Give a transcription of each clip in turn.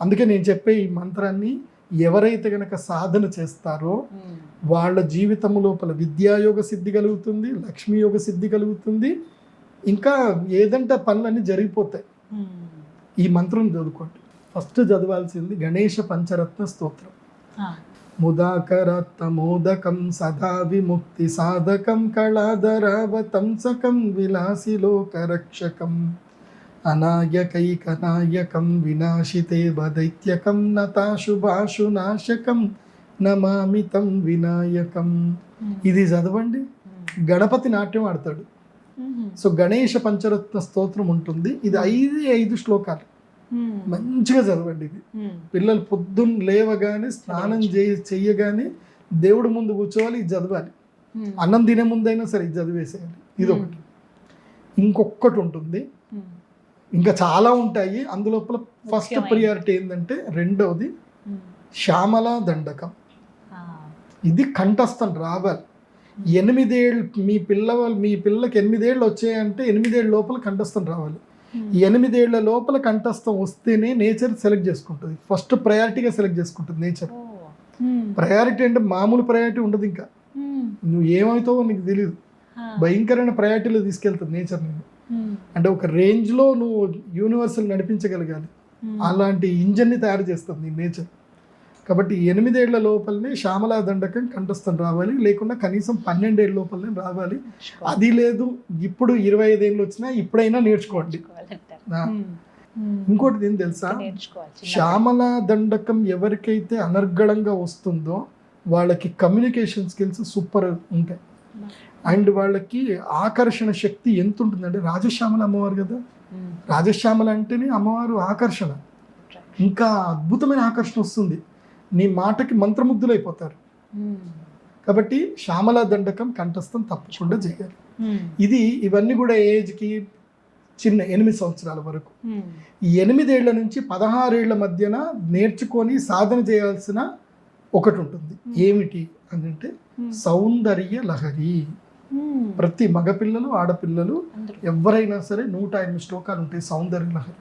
అందుకే నేను చెప్పే ఈ మంత్రాన్ని ఎవరైతే గనక సాధన చేస్తారో వాళ్ళ జీవితం లోపల విద్యాయోగ సిద్ధి కలుగుతుంది లక్ష్మీ యోగ సిద్ధి కలుగుతుంది ఇంకా ఏదంటే పనులన్నీ జరిగిపోతాయి. ఈ మంత్రం చదువుకోండి. ఫస్ట్ చదవాల్సింది గణేష పంచరత్న స్తోత్రం. ముదాకరత్త మోదకం సదా విముక్తి సాధకం కళాధరావతంసకం విలాసిలోకరక్షకం. అనాయకైకనాయకం వినాశితే దైత్యకం నతాశుభాశునాశకం నమామితం వినాయకం ఇది చదవండి గణపతి నాట్యం ఆడతాడు సో గణేష పంచరత్న స్తోత్రం ఉంటుంది ఇది ఐదు ఐదు శ్లోకాలు మంచిగా చదవండి ఇది పిల్లలు పొద్దున్న లేవగానే స్నానం చేయ చెయ్యగానే దేవుడి ముందు కూర్చోవాలి ఇది చదవాలి। అన్నం తినే ముందైనా సరే ఇది చదివేసేయాలి। ఇది ఒకటి ఇంకొకటి ఉంటుంది। ఇంకా చాలా ఉంటాయి. అందులోపల ఫస్ట్. ప్రియారిటీ ఏంటంటే రెండవది శ్యామల దండకం. ఇది కంఠస్థం రావాలి. ఎనిమిదేళ్ళు మీ పిల్ల మీ పిల్లకి ఎనిమిదేళ్ళు వచ్చాయంటే ఎనిమిదేళ్ళ లోపల కంఠస్థం రావాలి. ఎనిమిదేళ్ళ లోపల కంఠస్థం వస్తేనే నేచర్ సెలెక్ట్ చేసుకుంటుంది. ఫస్ట్ ప్రయారిటీగా సెలెక్ట్ చేసుకుంటుంది నేచర్. ప్రయారిటీ అంటే మామూలు ప్రయారిటీ ఉండదు ఇంకా. నువ్వు ఏమవుతావో నీకు తెలియదు భయంకరమైన ప్రయారిటీలో తీసుకెళ్తుంది నేచర్ నేను. అంటే ఒక రేంజ్లో నువ్వు యూనివర్సల్ నడిపించగలగాలి. అలాంటి ఇంజన్ని తయారు చేస్తుంది నీ నేచర్. కాబట్టి ఎనిమిదేళ్ళ లోపలనే శ్యామలా దండకం కంఠస్థం రావాలి. లేకుండా కనీసం పన్నెండేళ్ళ లోపలనే రావాలి. అది లేదు. ఇప్పుడు ఇరవై ఐదేళ్ళు వచ్చినా ఇప్పుడైనా నేర్చుకోండి. ఆ. ఇంకోటి ఏం తెలుసా? శ్యామల దండకం ఎవరికైతే అనర్గళంగా వస్తుందో వాళ్ళకి కమ్యూనికేషన్ స్కిల్స్ సూపర్ ఉంటాయి. అండ్ వాళ్ళకి ఆకర్షణ శక్తి ఎంత ఉంటుందంటే రాజశ్యామల అమ్మవారు కదా. రాజశ్యామల అంటేనే అమ్మవారు ఆకర్షణ. ఇంకా అద్భుతమైన ఆకర్షణ వస్తుంది. నీ మాటకి మంత్రముగ్ధులైపోతారు. కాబట్టి శ్యామల దండకం కంఠస్థం తప్పకుండా చేయాలి. ఇది ఇవన్నీ కూడా ఏజ్కి? చిన్న ఎనిమిది సంవత్సరాల వరకు. ఈ ఎనిమిదేళ్ళ నుంచి పదహారేళ్ళ మధ్యన నేర్చుకొని సాధన చేయాల్సిన ఒకటి ఉంటుంది ఏమిటి అని అంటే సౌందర్య లహరి. ప్రతి మగపిల్లలు ఆడపిల్లలు ఎవరైనా సరే నూట ఎనిమిది శ్లోకాలు ఉంటాయి సౌందర్య లహరి.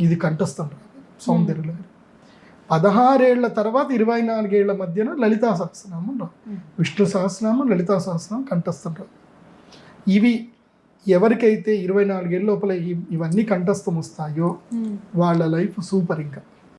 ఇది కంఠస్థం సౌందర్య లహరి. పదహారేళ్ళ తర్వాత ఇరవై నాలుగేళ్ళ మధ్యన లలితా సహస్రనామం రా విష్ణు సహస్రనామం లలితా సహస్రనామం కంఠస్థం రా ఇవి ఎవరికైతే ఇరవై నాలుగేళ్ళ లోపల ఇవన్నీ కంఠస్థం వస్తాయో వాళ్ళ లైఫ్ సూపర్ ఇంకా.